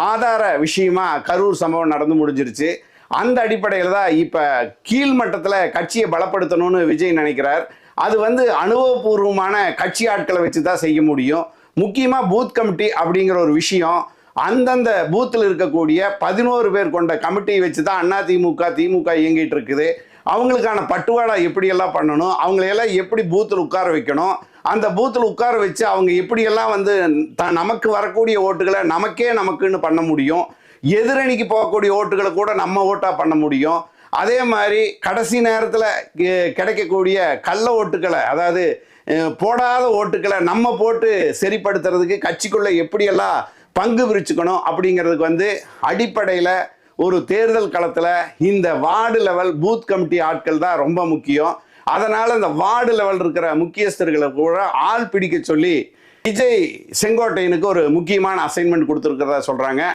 ஆதார விஷயமா கரூர் சம்பவம் நடந்து முடிஞ்சிருச்சு. அந்த அடிப்படையில் தான் இப்போ கீழ்மட்டத்தில் கட்சியை பலப்படுத்தணும்னு விஜய் நினைக்கிறார். அது வந்து அனுபவபூர்வமான கட்சி ஆட்களை வச்சு தான் செய்ய முடியும். முக்கியமாக பூத் கமிட்டி அப்படிங்கிற ஒரு விஷயம் அந்தந்த பூத்தில் இருக்கக்கூடிய பதினோரு பேர் கொண்ட கமிட்டியை வச்சு தான் அதிமுக திமுக இயங்கிட்டு இருக்குது. அவங்களுக்கான பட்டுவாடா எப்படியெல்லாம் பண்ணணும்? அவங்களையெல்லாம் எப்படி பூத்தில் உட்கார வைக்கணும்? அந்த பூத்தில் உட்கார வச்சு அவங்க எப்படியெல்லாம் வந்து த நமக்கு வரக்கூடிய ஓட்டுகளை நமக்கே நமக்குன்னு பண்ண முடியும். எதிரணிக்கு போகக்கூடிய ஓட்டுகளை கூட நம்ம ஓட்டாக பண்ண முடியும். அதே மாதிரி கடைசி நேரத்தில் கிடைக்கக்கூடிய கள்ள ஓட்டுகளை அதாவது போடாத ஓட்டுகளை நம்ம போட்டு சரிப்படுத்துறதுக்கு கட்சிக்குள்ளே எப்படியெல்லாம் பங்கு பிரிச்சுக்கணும் அப்படிங்கிறதுக்கு வந்து அடிப்படையில் ஒரு தேர்தல் களத்தில் இந்த வார்டு லெவல் பூத் கமிட்டி ஆட்கள் தான் ரொம்ப முக்கியம். அதனால் இந்த வார்டு லெவல் இருக்கிற முக்கியஸ்தர்களை கூட ஆள் பிடிக்க சொல்லி விஜய் செங்கோட்டையனுக்கு ஒரு முக்கியமான அசைன்மெண்ட் கொடுத்துருக்கிறதா சொல்கிறாங்க